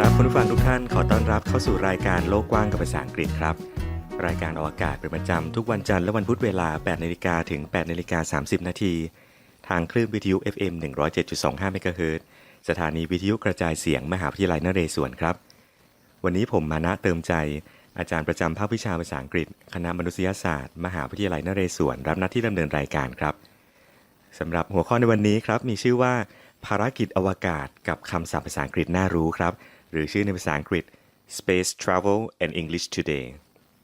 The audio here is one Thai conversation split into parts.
ครับคุณผู้ฟังทุกท่านขอต้อนรับเข้าสู่รายการโลกกว้างกับภาษาอังกฤษครับ รายการออกอากาศเป็นประจำทุกวันจันทร์และวันพุธเวลา 8นาฬิกาถึง8นาฬิกา30 นาที ทางคลื่นวิทยุ FM 107.25เมกะเฮิรต์สถานีวิทยุกระจายเสียงมหาวิทยาลัยนเรศวรครับ วันนี้ผมมานะเติมใจ อาจารย์ประจำภาควิชาภาษาอังกฤษ คณะมนุษยศาสตร์ มหาวิทยาลัยนเรศวรรับหน้าที่ดำเนินรายการครับสำหรับหัวข้อในวันนี้ครับมีชื่อว่า ภารกิจอวกาศกับคำศัพท์ภาษาอังกฤษน่ารู้ครับ หรือชื่อในภาษาอังกฤษ Space Travel and English Today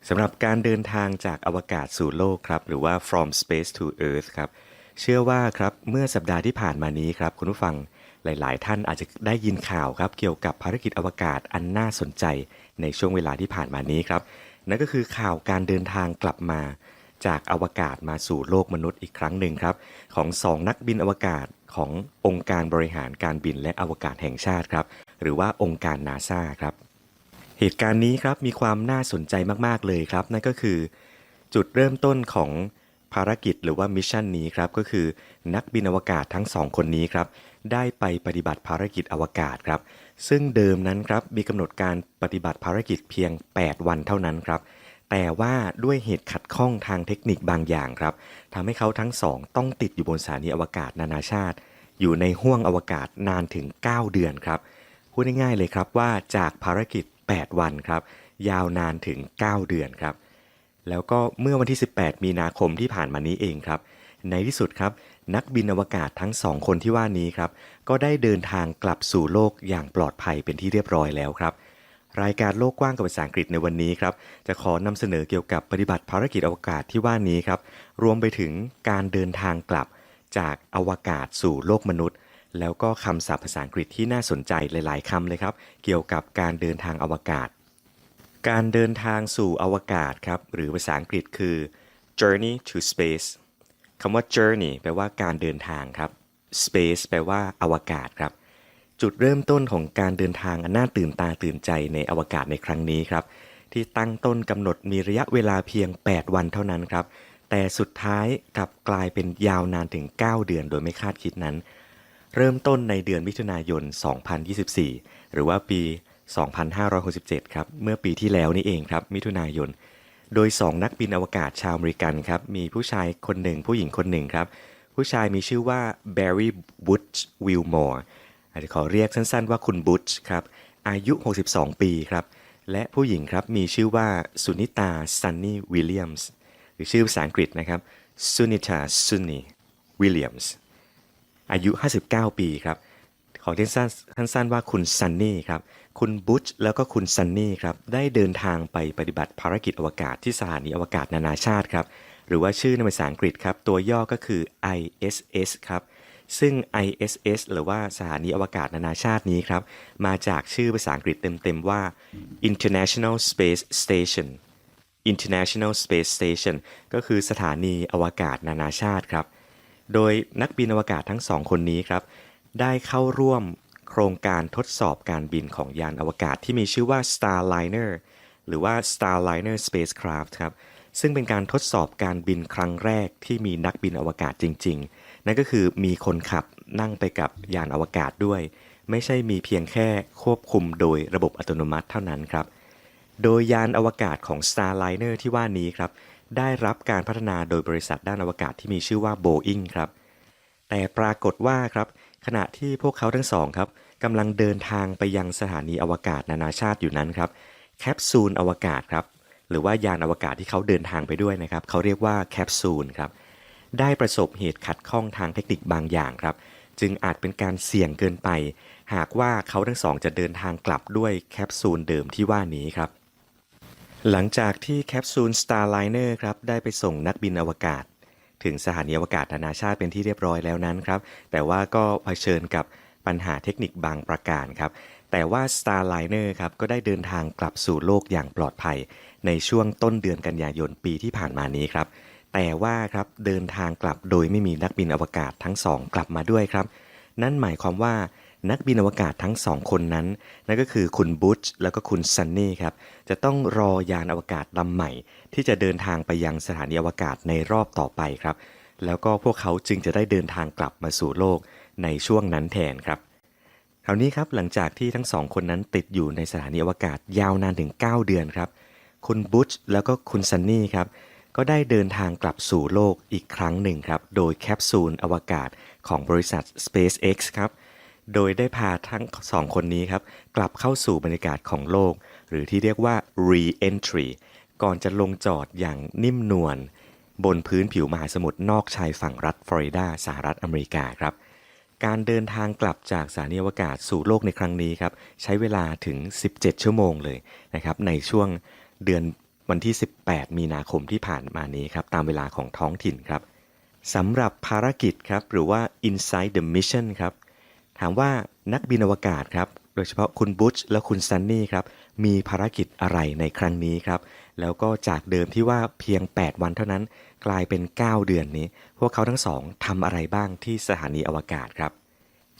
สำหรับการเดินทางจากอวกาศสู่โลกครับ หรือว่า from space to earth ครับ เชื่อว่าครับเมื่อสัปดาห์ที่ผ่านมานี้ครับ คุณผู้ฟังหลาย ๆ ท่านอาจจะได้ยินข่าวครับ เกี่ยวกับภารกิจอวกาศอันน่าสนใจในช่วงเวลาที่ผ่านมานี้ครับ นั่นก็คือข่าวการเดินทางกลับมา จากอวกาศมาสู่โลกมนุษย์อีกครั้งหนึ่งครับ ของสองนักบินอวกาศ ขององค์การบริหารการบินและอวกาศแห่งชาติครับ หรือว่าองค์การนาซาครับ เหตุการณ์นี้ครับมีความน่าสนใจมากๆเลยครับ นั่นก็คือ จุดเริ่มต้นของภารกิจหรือว่ามิชชั่นนี้ครับก็คือนักบินอวกาศทั้งสองคนนี้ครับได้ไปปฏิบัติภารกิจอวกาศครับ ซึ่งเดิมนั้นครับมีกำหนดการปฏิบัติภารกิจเพียง 8 วันเท่านั้นครับ แต่ว่าด้วยเหตุขัดข้องทางเทคนิคบางอย่างครับทำให้เขาทั้งสองต้องติดอยู่บนสถานีอวกาศนานาชาติ อยู่ในห้วงอวกาศนานถึง 9 เดือนครับพูดง่ายๆเลยครับว่าจากภารกิจ 8 วันครับยาวนานถึง 9 เดือนครับแล้วก็เมื่อวันที่ 18 มีนาคมที่ผ่านมานี้เองครับ ในที่สุดครับ นักบินอวกาศทั้งสองคนที่ว่านี้ครับ ก็ได้เดินทางกลับสู่โลกอย่างปลอดภัยเป็นที่เรียบร้อยแล้วครับ รายการโลกกว้างกับภาษาอังกฤษในวันนี้ครับ จะขอนำเสนอเกี่ยวกับปฏิบัติภารกิจอวกาศที่ว่านี้ครับ รวมไปถึงการเดินทางกลับจากอวกาศสู่โลกมนุษย์ แล้วก็คำศัพท์ภาษาอังกฤษที่น่าสนใจหลาย ๆคำเลยครับ เกี่ยวกับการเดินทางอวกาศ การเดินทางสู่อวกาศครับ หรือภาษาอังกฤษคือ journey to space คำว่า journey แปลว่าการเดินทางครับ space แปลว่าอวกาศครับ จุดเริ่มต้นของการเดินทางอันน่าตื่นตาตื่นใจในอวกาศในครั้งนี้ครับ ที่ตั้งต้นกำหนดมีระยะเวลาเพียง 8 วันเท่านั้นครับ แต่สุดท้ายกลับกลายเป็นยาวนานถึง 9 เดือนโดยไม่คาดคิดนั้น เริ่มต้นในเดือนมิถุนายน 2024 หรือว่าปี 2567 ครับ เมื่อปีที่แล้วนี่เองครับ มิถุนายน โดย 2 นักบินอวกาศชาวอเมริกันครับ มีผู้ชายคนหนึ่งผู้หญิงคนหนึ่งครับ ผู้ชายมีชื่อว่า Barry Butch Wilmore าจจะขอเรียกสั้นๆว่าคุณบุชครับอายุ 62 ปีครับและผู้หญิงครับมีชื่อว่าสุนิตาซันนี่วิลเลียมส์หรือชื่อภาษาอังกฤษนะครับสุนิตาซุนนี่วิลเลียมส์อายุ 59 ปีครับขอเรียกสั้นๆว่าคุณซันนี่ครับคุณบุชแล้วก็คุณซันนี่ครับได้เดินทางไปปฏิบัติภารกิจอวกาศที่สถานีอวกาศนานาชาติครับหรือว่าชื่อในภาษาอังกฤษครับตัวย่อก็คือ ISS ครับ ซึ่ง ISS หรือว่าสถานีอวกาศนานาชาตินี้ครับ มาจากชื่อภาษาอังกฤษเต็มๆว่า International Space Station International Space Station ก็คือสถานีอวกาศนานาชาติครับ โดยนักบินอวกาศทั้งสองคนนี้ครับ ได้เข้าร่วมโครงการทดสอบการบินของยานอวกาศที่มีชื่อว่า Starliner หรือว่า Starliner Spacecraft ครับ ซึ่งเป็นการทดสอบการบินครั้งแรกที่มีนักบินอวกาศจริง ๆ นั่นก็คือมีคนขับนั่งไปกับยานอวกาศด้วย ไม่ใช่มีเพียงแค่ควบคุมโดยระบบอัตโนมัติเท่านั้นครับ โดยยานอวกาศของ Starliner ที่ว่านี้ครับ ได้รับการพัฒนาโดยบริษัทด้านอวกาศที่มีชื่อว่า Boeing ครับ แต่ปรากฏว่าครับ ขณะที่พวกเขาทั้งสองครับกำลังเดินทางไปยังสถานีอวกาศนานาชาติอยู่นั้นครับแคปซูลอวกาศครับหรือว่ายานอวกาศที่เขาเดินทางไปด้วยนะครับ เขาเรียกว่าแคปซูลครับ ได้ประสบเหตุขัดข้องทางเทคนิคบางอย่างครับ จึงอาจเป็นการเสี่ยงเกินไป หากว่าเขาทั้งสองจะเดินทางกลับด้วยแคปซูลเดิมที่ว่านี้ครับ หลังจากที่แคปซูล Starliner ครับได้ไปส่งนักบินอวกาศ ถึงสถานีอวกาศนานาชาติเป็นที่เรียบร้อยแล้วนั้นครับ แต่ว่าก็เผชิญกับปัญหาเทคนิคบางประการครับ แต่ว่า Starliner ครับก็ได้เดินทางกลับสู่โลกอย่างปลอดภัย ในช่วงต้นเดือนกันยายนปีที่ผ่านมานี้ครับ แต่ว่าครับเดินทางกลับโดยไม่มีนักบินอวกาศทั้งสองกลับมาด้วยครับ นั่นหมายความว่านักบินอวกาศทั้งสองคนนั้น นั่นก็คือคุณบุชแล้วก็คุณซันนี่ครับจะต้องรอยานอวกาศลำใหม่ ที่จะเดินทางไปยังสถานีอวกาศในรอบต่อไปครับ แล้วก็พวกเขาจึงจะได้เดินทางกลับมาสู่โลกในช่วงนั้นแทนครับคราวนี้ครับหลังจากที่ทั้งสองคนนั้นติดอยู่ในสถานีอวกาศยาวนานถึง 9 เดือนครับ คุณบุชแล้วก็คุณซันนี่ครับ ก็ได้เดินทางกลับสู่โลกอีกครั้งหนึ่งครับ โดยแคปซูลอวกาศของบริษัท SpaceX ครับ โดยได้พาทั้งสองคนนี้ครับ กลับเข้าสู่บรรยากาศของโลก หรือที่เรียกว่า re-entry ก่อนจะลงจอดอย่างนิ่มนวลบนพื้นผิวมหาสมุทรนอกชายฝั่งรัฐฟลอริดาสหรัฐอเมริกาครับ การเดินทางกลับจากสถานีอวกาศสู่โลกในครั้งนี้ครับ ใช้เวลาถึง 17 ชั่วโมงเลยนะครับ ในช่วงเดือน วันที่ 18 มีนาคมที่ผ่านมานี้ครับ ตามเวลาของท้องถิ่นครับสำหรับภารกิจครับ หรือว่า Inside the Mission ครับ ถามว่านักบินอวกาศครับ โดยเฉพาะคุณบุชและคุณซันนี่ครับ มีภารกิจอะไรในครั้งนี้ครับ แล้วก็จากเดิมที่ว่าเพียง 8 วันเท่านั้น กลายเป็น 9 เดือนนี้ พวกเขาทั้งสองทำอะไรบ้างที่สถานีอวกาศครับ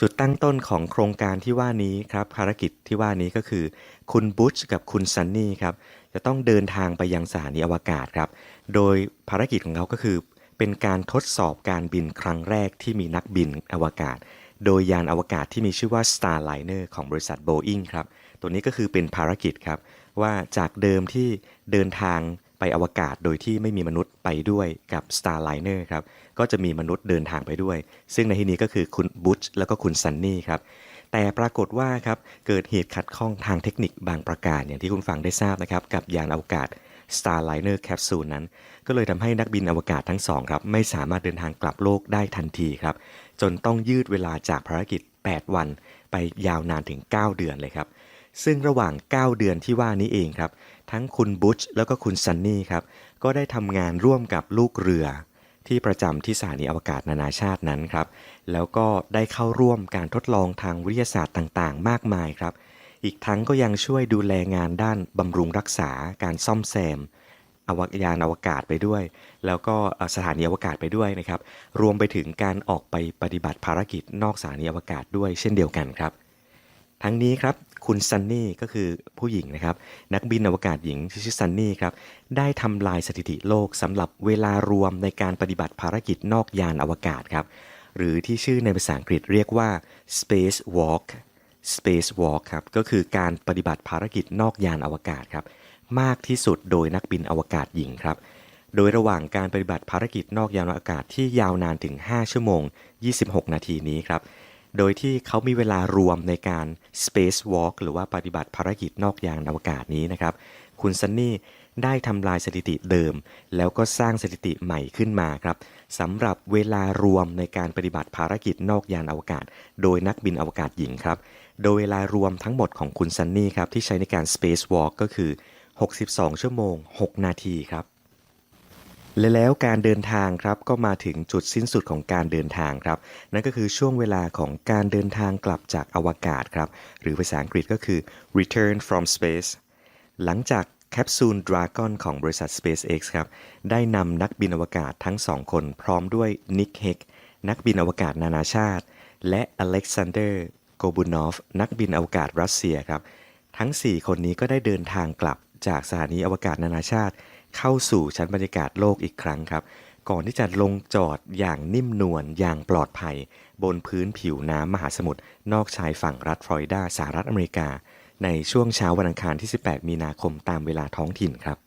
จุดตั้งต้นของโครงการที่ว่านี้ครับภารกิจที่ว่านี้ก็คือ คุณบุชกับคุณซันนี่ครับ จะต้องเดินทางไปยังสถานีอวกาศครับ โดยภารกิจของเขาก็คือ เป็นการทดสอบการบินครั้งแรกที่มีนักบินอวกาศ โดยยานอวกาศที่มีชื่อว่า Starliner ของบริษัท Boeing ครับ ตัวนี้ก็คือเป็นภารกิจครับ ว่าจากเดิมที่เดินทางไปอวกาศโดยที่ไม่มีมนุษย์ไปด้วยกับ Starliner ครับ ก็จะมีมนุษย์เดินทางไปด้วย ซึ่งในที่นี้ก็คือคุณบุชแล้วก็คุณซันนี่ครับ แต่ปรากฏว่าครับเกิดเหตุขัดข้องทางเทคนิคบางประการอย่างที่คุณฟังได้ทราบนะครับกับยานอวกาศ Starliner Capsule นั้น ก็เลยทำให้นักบินอวกาศทั้งสองครับไม่สามารถเดินทางกลับโลกได้ทันทีครับจนต้องยืดเวลาจากภารกิจ 8 วัน ไปยาวนานถึง 9 เดือนเลยครับซึ่งระหว่าง 9 เดือนที่ว่านี้เองครับ ทั้งคุณบุชแล้วก็คุณซันนี่ครับ ก็ได้ทำงานร่วมกับลูกเรือ ที่ประจำที่สถานีอวกาศนานาชาตินั้นครับ แล้วก็ได้เข้าร่วมการทดลองทางวิทยาศาสตร์ต่างๆ มากมายครับ อีกทั้งก็ยังช่วยดูแลงานด้านบำรุงรักษาการซ่อมแซม อวกยานอวกาศไปด้วย แล้วก็สถานีอวกาศไปด้วยนะครับ รวมไปถึงการออกไปปฏิบัติภารกิจนอกสถานีอวกาศด้วยเช่นเดียวกันครับ ทั้งนี้ครับคุณซันนี่ก็คือผู้หญิงนะครับ นักบินอวกาศหญิงที่ชื่อซันนี่ครับได้ทำลายสถิติโลกสำหรับเวลารวมในการปฏิบัติภารกิจนอกยานอวกาศครับ หรือที่ชื่อในภาษาอังกฤษเรียกว่า space walk space walk ครับก็คือการปฏิบัติภารกิจนอกยานอวกาศครับมากที่สุดโดยนักบินอวกาศหญิงครับโดยระหว่างการปฏิบัติภารกิจนอกยานอวกาศที่ยาวนานถึง 5 ชั่วโมง 26 นาทีนี้ครับ โดยที่เขามีเวลารวมในการ space walk หรือว่าปฏิบัติภารกิจนอกยานอวกาศนี้นะครับ คุณซันนี่ได้ทำลายสถิติเดิม แล้วก็สร้างสถิติใหม่ขึ้นมาครับสำหรับเวลารวมในการปฏิบัติภารกิจนอกยานอวกาศ โดยนักบินอวกาศหญิงครับ โดยเวลารวมทั้งหมดของคุณซันนี่ครับที่ใช้ในการ space walk ก็คือ 62 ชั่วโมง 6 นาทีครับ และแล้วการเดินทางครับก็มาถึงจุดสิ้นสุดของการเดินทางครับ นั่นก็คือช่วงเวลาของการเดินทางกลับจากอวกาศครับ หรือภาษาอังกฤษก็คือ return from space หลังจากแคปซูล Dragon ของบริษัท SpaceX ครับ ได้นำนักบินอวกาศทั้งสองคนพร้อมด้วยนิกเฮกนักบินอวกาศนานาชาติ และอเล็กซานเดอร์โกบูนอฟนักบินอวกาศรัสเซียครับ ทั้ง 4 คนนี้ก็ได้เดินทางกลับจากสถานีอวกาศนานาชาติ เข้าสู่ชั้นบรรยากาศโลกอีกครั้งครับ ก่อนที่จะลงจอดอย่างนิ่มนวลอย่างปลอดภัย บนพื้นผิวน้ำมหาสมุทรนอกชายฝั่งรัฐฟลอริดาสหรัฐอเมริกา ในช่วงเช้าวันอังคารที่ 18 มีนาคมตามเวลาท้องถิ่นครับ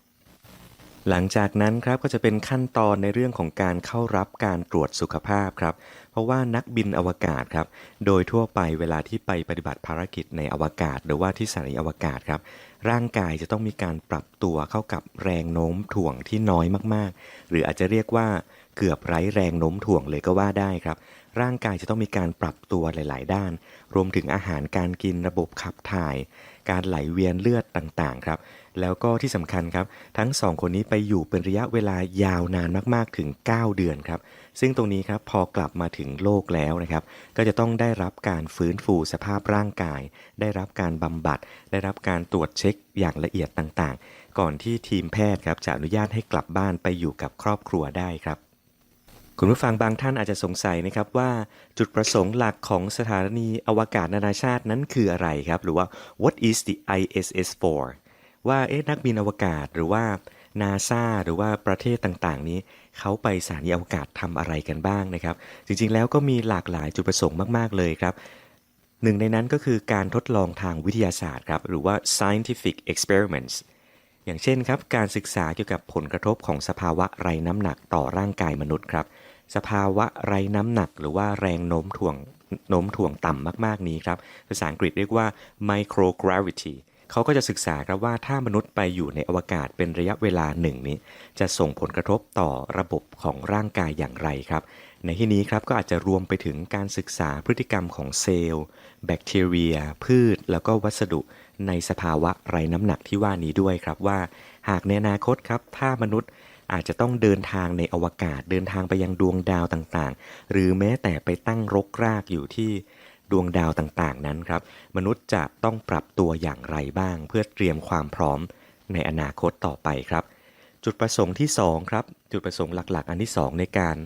หลังจากนั้นครับก็จะเป็นขั้นตอนในเรื่องของการเข้ารับการตรวจสุขภาพครับ เพราะว่านักบินอวกาศครับ โดยทั่วไปเวลาที่ไปปฏิบัติภารกิจในอวกาศ หรือว่าที่สถานีอวกาศครับ ร่างกายจะต้องมีการปรับตัวเข้ากับแรงโน้มถ่วงที่น้อยมากๆ หรืออาจจะเรียกว่าเกือบไร้แรงโน้มถ่วงเลยก็ว่าได้ครับ ร่างกายจะต้องมีการปรับตัวหลาย ๆ ด้าน รวมถึงอาหารการกินระบบขับถ่าย การไหลเวียนเลือดต่างๆ ครับ แล้วก็ที่สำคัญครับ ทั้งสองคนนี้ไปอยู่เป็นระยะเวลายาวนานมากๆถึง 9 เดือนครับ ซึ่งตรงนี้ครับพอกลับมาถึงโลกแล้วนะครับ ก็จะต้องได้รับการฟื้นฟูสภาพร่างกาย ได้รับการบำบัด ได้รับการตรวจเช็คอย่างละเอียดต่างๆ ก่อนที่ทีมแพทย์ครับจะอนุญาตให้กลับบ้านไปอยู่กับครอบครัวได้ครับคุณผู้ฟังบางท่านอาจจะสงสัยนะครับว่าจุดประสงค์หลักของสถานีอวกาศนานาชาตินั้นคืออะไรครับ หรือว่า what is the ISS for ว่าเอ๊ะนักบินอวกาศหรือว่า นาซาหรือว่าประเทศต่างๆ นี้เขาไปสถานีอวกาศทำอะไรกันบ้างนะครับ จริงๆแล้วก็มีหลากหลายจุดประสงค์มากๆเลยครับหนึ่งในนั้นก็คือการทดลองทางวิทยาศาสตร์ครับหรือว่า scientific experiments อย่างเช่นครับการศึกษาเกี่ยวกับผลกระทบของสภาวะไร้น้ำหนักต่อร่างกายมนุษย์ครับ สภาวะไร้น้ำหนักหรือว่าแรงโน้มถ่วงโน้มถ่วงต่ำมากๆนี้ครับ ภาษาอังกฤษเรียกว่า microgravity เขาก็จะศึกษาครับว่าถ้ามนุษย์ไปอยู่ในอวกาศเป็นระยะเวลาหนึ่งนี้จะส่งผลกระทบต่อระบบของร่างกายอย่างไรครับ ในที่นี้ครับก็อาจจะรวมไปถึงการศึกษาพฤติกรรมของเซลล์ แบคทีเรีย พืช แล้วก็วัสดุในสภาวะไร้น้ำหนักที่ว่านี้ด้วยครับว่า หากในอนาคตครับถ้ามนุษย์อาจจะต้องเดินทางในอวกาศเดินทางไปยังดวงดาวต่างๆ หรือแม้แต่ไปตั้งรกรากอยู่ที่ ดวงดาวต่างๆ นั้นครับ มนุษย์จะต้องปรับตัวอย่างไรบ้าง เพื่อเตรียมความพร้อมในอนาคตต่อไปครับ จุดประสงค์ที่2ครับจุดประสงค์หลักๆ อันที่ 2 ในการ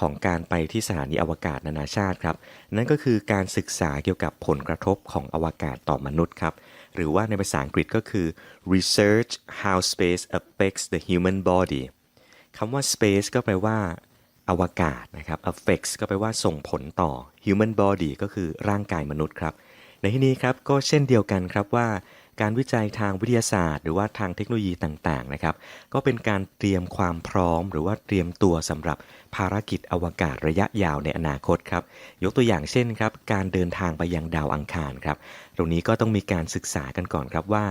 ของการไปที่สถานีอวกาศนานาชาติครับ นั่นก็คือการศึกษาเกี่ยวกับผลกระทบของอวกาศต่อมนุษย์ครับ หรือว่าในภาษาอังกฤษก็คือ research how space affects the human body คำว่า space ก็แปลว่า อวกาศนะครับ affects ก็แปลว่าส่งผลต่อ human body ก็คือร่างกายมนุษย์ครับ ในที่นี้ครับก็เช่นเดียวกันครับว่า การวิจัยทางวิทยาศาสตร์ หรือว่าทางเทคโนโลยีต่างๆนะครับ ก็เป็นการเตรียมความพร้อม หรือว่าเตรียมตัวสำหรับภารกิจอวกาศระยะยาวในอนาคตครับ ยกตัวอย่างเช่นครับ การเดินทางไปยังดาวอังคารครับ ตรงนี้ก็ต้องมีการศึกษากันก่อนครับว่า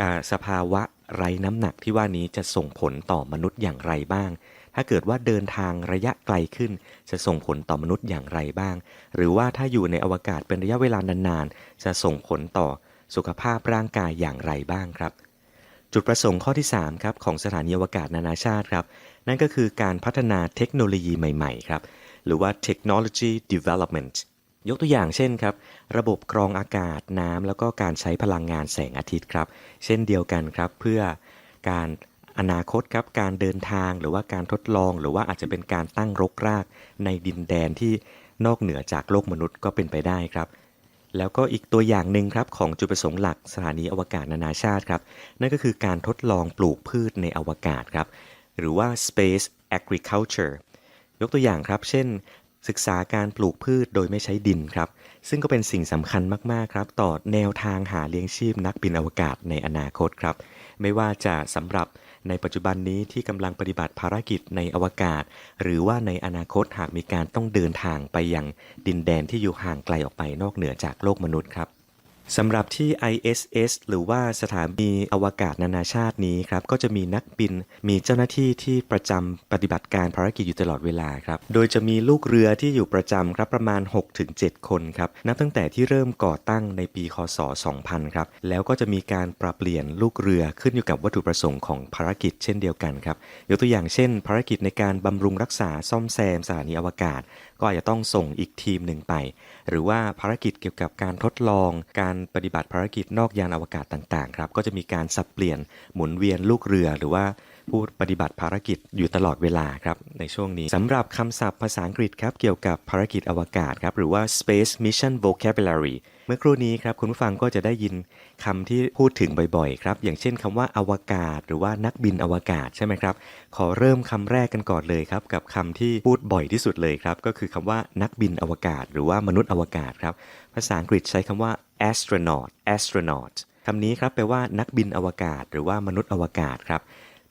อ่าสภาวะไร้น้ำหนักที่ว่านี้จะส่งผลต่อมนุษย์อย่างไรบ้าง ถ้าเกิดว่าเดินทางระยะไกลขึ้น จะส่งผลต่อมนุษย์อย่างไรบ้าง หรือว่าถ้าอยู่ในอวกาศเป็นระยะเวลานานๆ จะส่งผลต่อสุขภาพร่างกายอย่างไรบ้างครับ จุดประสงค์ข้อที่3ครับของสถานีอวกาศนานาชาติครับ นั่นก็คือการพัฒนาเทคโนโลยีใหม่ๆครับ หรือว่า technology development ยกตัวอย่างเช่นครับ ระบบกรองอากาศน้ำแล้วก็การใช้พลังงานแสงอาทิตย์ครับ เช่นเดียวกันครับเพื่อการ อนาคตครับการเดินทางหรือว่าการทดลอง หรือว่าอาจจะเป็นการตั้งรกรากในดินแดนที่นอกเหนือจากโลกมนุษย์ก็เป็นไปได้ครับ แล้วก็อีกตัวอย่างหนึ่งครับของจุดประสงค์หลักสถานีอวกาศนานาชาติครับ นั่นก็คือการทดลองปลูกพืชในอวกาศครับ หรือว่า space agriculture ยกตัวอย่างครับ เช่น ศึกษาการปลูกพืชโดยไม่ใช้ดินครับ ซึ่งก็เป็นสิ่งสำคัญมาก ๆ ครับ ต่อแนวทางหาเลี้ยงชีพนักบินอวกาศในอนาคตครับ ไม่ว่าจะสำหรับ ในปัจจุบันนี้ที่กำลังปฏิบัติภารกิจในอวกาศ หรือว่าในอนาคตหากมีการต้องเดินทางไปยังดินแดนที่อยู่ห่างไกลออกไปนอกเหนือจากโลกมนุษย์ครับ สำหรับที่ ISS หรือว่าสถานีอวกาศนานาชาตินี้ครับ ก็จะมีนักบิน มีเจ้าหน้าที่ที่ประจำปฏิบัติการภารกิจอยู่ตลอดเวลาครับ โดยจะมีลูกเรือที่อยู่ประจำครับประมาณ 6-7 คนครับ นับตั้งแต่ที่เริ่มก่อตั้งในปี คศ 2000 ครับ แล้วก็จะมีการปรับเปลี่ยนลูกเรือขึ้นอยู่กับวัตถุประสงค์ของภารกิจเช่นเดียวกันครับ ยกตัวอย่างเช่น ภารกิจในการบำรุงรักษาซ่อมแซมสถานีอวกาศก็อาจจะต้องส่งอีกทีมหนึ่งไป หรือว่าภารกิจเกี่ยวกับการทดลอง การปฏิบัติภารกิจนอกยานอวกาศต่างๆครับก็จะมีการสับเปลี่ยนหมุนเวียนลูกเรือหรือว่า ผู้ปฏิบัติภารกิจอยู่ตลอดเวลาครับในช่วงนี้สำหรับคำศัพท์ภาษาอังกฤษครับเกี่ยวกับภารกิจอวกาศครับหรือว่า space mission vocabulary เมื่อครู่นี้ครับคุณผู้ฟังก็จะได้ยินคำที่พูดถึงบ่อยๆครับอย่างเช่นคำว่าอวกาศ หรือว่านักบินอวกาศใช่ไหมครับขอเริ่มคำแรกกันก่อนเลยครับกับคำที่พูดบ่อยที่สุดเลยครับก็คือคำว่านักบินอวกาศ หรือว่ามนุษย์อวกาศครับภาษาอังกฤษใช้คำว่า astronaut astronaut คำนี้ครับแปลว่านักบินอวกาศ หรือว่ามนุษย์อวกาศครับ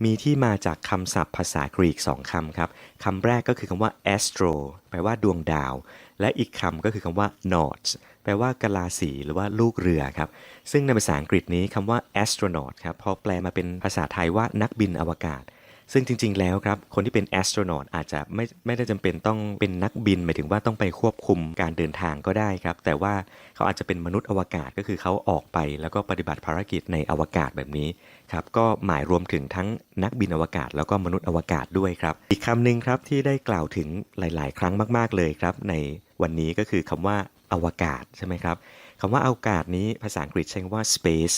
มีที่มาจากคำศัพท์ภาษากรีกสองคำครับคำแรกก็คือคำว่า astro แปลว่าดวงดาว และอีกคำก็คือคำว่า naut แปลว่ากะลาสีหรือว่าลูกเรือครับ ซึ่งในภาษาอังกฤษนี้คำว่า astronaut ครับพอแปลมาเป็นภาษาไทยว่านักบินอวกาศ ซึ่งจริง ๆ แล้วครับ คนที่เป็น astronaut อาจจะไม่ไม่ได้จำเป็นต้องเป็นนักบิน หมายถึงว่าต้องไปควบคุมการเดินทางก็ได้ครับ แต่ว่าเขาอาจจะเป็นมนุษย์อวกาศก็คือเขาออกไปแล้วก็ปฏิบัติภารกิจในอวกาศแบบนี้ครับก็หมายรวมถึงทั้งนักบินอวกาศ แล้วก็มนุษย์อวกาศด้วยครับ อีกคำหนึ่งครับที่ได้กล่าวถึงหลาย ๆ ครั้งมาก ๆ เลยครับ ในวันนี้ก็คือคำว่าอวกาศใช่ไหมครับคำว่าอวกาศนี้ภาษาอังกฤษใช้คำว่า space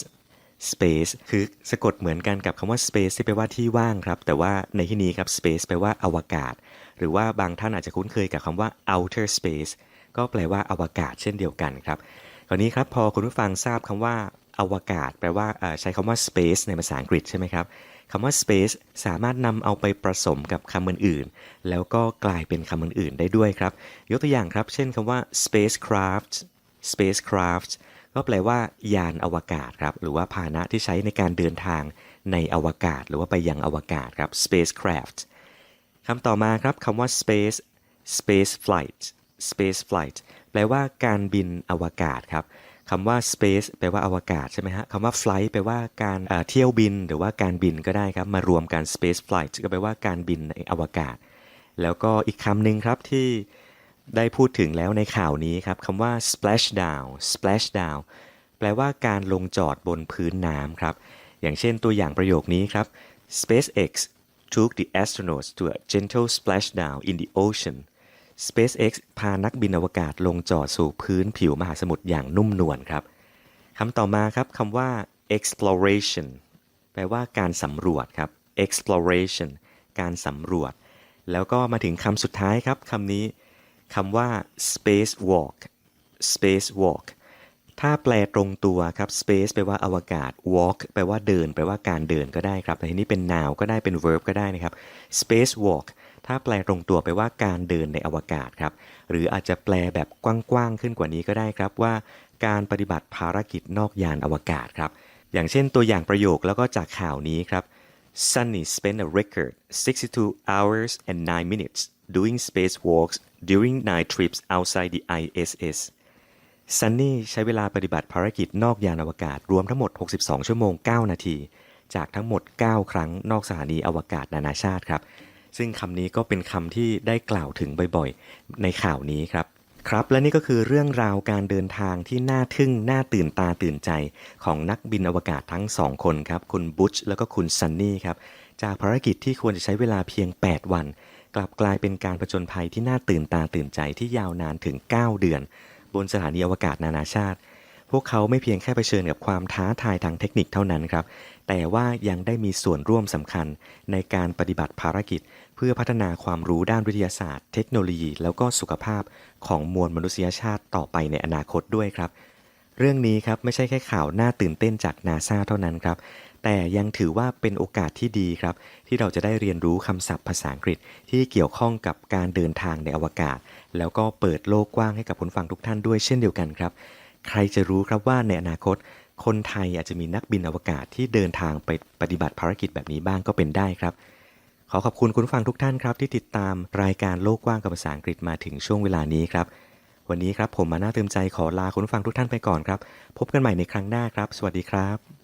space คือสะกดเหมือนกันกับคำว่า space ที่แปลว่าที่ว่างครับ แต่ว่าในที่นี้ครับ space แปลว่าอวกาศ หรือว่าบางท่านอาจจะคุ้นเคยกับคำว่า outer space ก็แปลว่าอวกาศเช่นเดียวกันครับคราวนี้ครับพอคุณผู้ฟังทราบคำว่าอวกาศ แปลว่าใช้คำว่า space ในภาษาอังกฤษใช่ไหมครับคำว่า space สามารถนำเอาไปผสมกับคำอื่นๆ แล้วก็กลายเป็นคำอื่นๆ ได้ด้วยครับ ยกตัวอย่างครับ เช่นคำว่า spacecraft spacecraft ก็แปลว่ายานอวกาศครับหรือว่าพาหนะที่ใช้ในการเดินทางในอวกาศ หรือว่าไปยังอวกาศครับ spacecraft คำต่อมาครับคำว่า space space flight space flight แปลว่าการบินอวกาศครับคำว่า space แปลว่าอวกาศใช่ไหมฮะคำว่า flight แปลว่าการเที่ยวบิน หรือว่าการบินก็ได้ครับ มารวมกัน space flight ก็แปลว่าการบินในอวกาศ แล้วก็อีกคำหนึ่งครับที่ ได้พูดถึงแล้วในข่าวนี้ครับคำว่า splash down splash down แปลว่าการลงจอดบนพื้นน้ำครับ อย่างเช่นตัวอย่างประโยคนี้ครับ SpaceX took the astronauts to a gentle splashdown in the ocean SpaceX พานักบินอวกาศลงจอดสู่พื้นผิวมหาสมุทรอย่างนุ่มนวลครับคำต่อมาครับคำว่า exploration แปลว่าการสำรวจครับ exploration การสำรวจ แล้วก็มาถึงคำสุดท้ายครับคำนี้ คำว่า spacewalk spacewalk ถ้าแปลตรงตัวครับ space แปลว่าอวกาศ walk แปลว่าเดิน แปลว่าการเดินก็ได้ครับ แต่ทีนี้เป็น noun ก็ได้เป็น verb ก็ได้นะครับ spacewalk ถ้าแปลตรงตัวไปว่าการเดินในอวกาศครับ หรืออาจจะแปลแบบกว้างๆขึ้นกว่านี้ก็ได้ครับว่า การปฏิบัติภารกิจนอกยานอวกาศครับ อย่างเช่นตัวอย่างประโยคแล้วก็จากข่าวนี้ครับ Sunny spent a record 62 hours and 9 minutes doing spacewalks during nine trips outside the ISS ซันนี่ใช้เวลาปฏิบัติภารกิจนอกยานอวกาศรวมทั้งหมด 62 ชั่วโมง 9 นาที จากทั้งหมด 9 ครั้งนอกสถานีอวกาศนานาชาติครับ ซึ่งคำนี้ก็เป็นคำที่ได้กล่าวถึงบ่อยๆ ในข่าวนี้ครับ ครับ และนี่ก็คือเรื่องราวการเดินทางที่น่าทึ่ง น่าตื่นตาตื่นใจของนักบินอวกาศทั้งสองคนครับ คุณบุชแล้วก็คุณซันนี่ครับ จากภารกิจที่ควรจะใช้เวลาเพียง 8 วัน กลับกลายเป็นการผจญภัยที่น่าตื่นตาตื่นใจที่ยาวนานถึง 9 เดือน บนสถานีอวกาศนานาชาติ พวกเขาไม่เพียงแค่เผชิญกับความท้าทายทางเทคนิคเท่านั้นครับ แต่ว่ายังได้มีส่วนร่วมสำคัญในการปฏิบัติภารกิจ เพื่อพัฒนาความรู้ด้านวิทยาศาสตร์ เทคโนโลยี แล้วก็สุขภาพของมวลมนุษยชาติต่อไปในอนาคตด้วยครับเรื่องนี้ครับไม่ใช่แค่ข่าวน่าตื่นเต้นจากนาซาเท่านั้นครับ แต่ยังถือว่าเป็นโอกาสที่ดีครับ ที่เราจะได้เรียนรู้คำศัพท์ภาษาอังกฤษที่เกี่ยวข้องกับการเดินทางในอวกาศ แล้วก็เปิดโลกกว้างให้กับผู้ฟังทุกท่านด้วยเช่นเดียวกันครับ ใครจะรู้ครับว่าในอนาคต คนไทยอาจจะมีนักบินอวกาศที่เดินทางไปปฏิบัติภารกิจแบบนี้บ้างก็เป็นได้ครับขอขอบคุณคุณฟังทุกท่านครับ ที่ติดตามรายการโลกกว้างกับภาษาอังกฤษมาถึงช่วงเวลานี้ครับ วันนี้ครับผมมาหน่าเติมใจขอลาคุณฟังทุกท่านไปก่อนครับ พบกันใหม่ในครั้งหน้าครับ สวัสดีครับ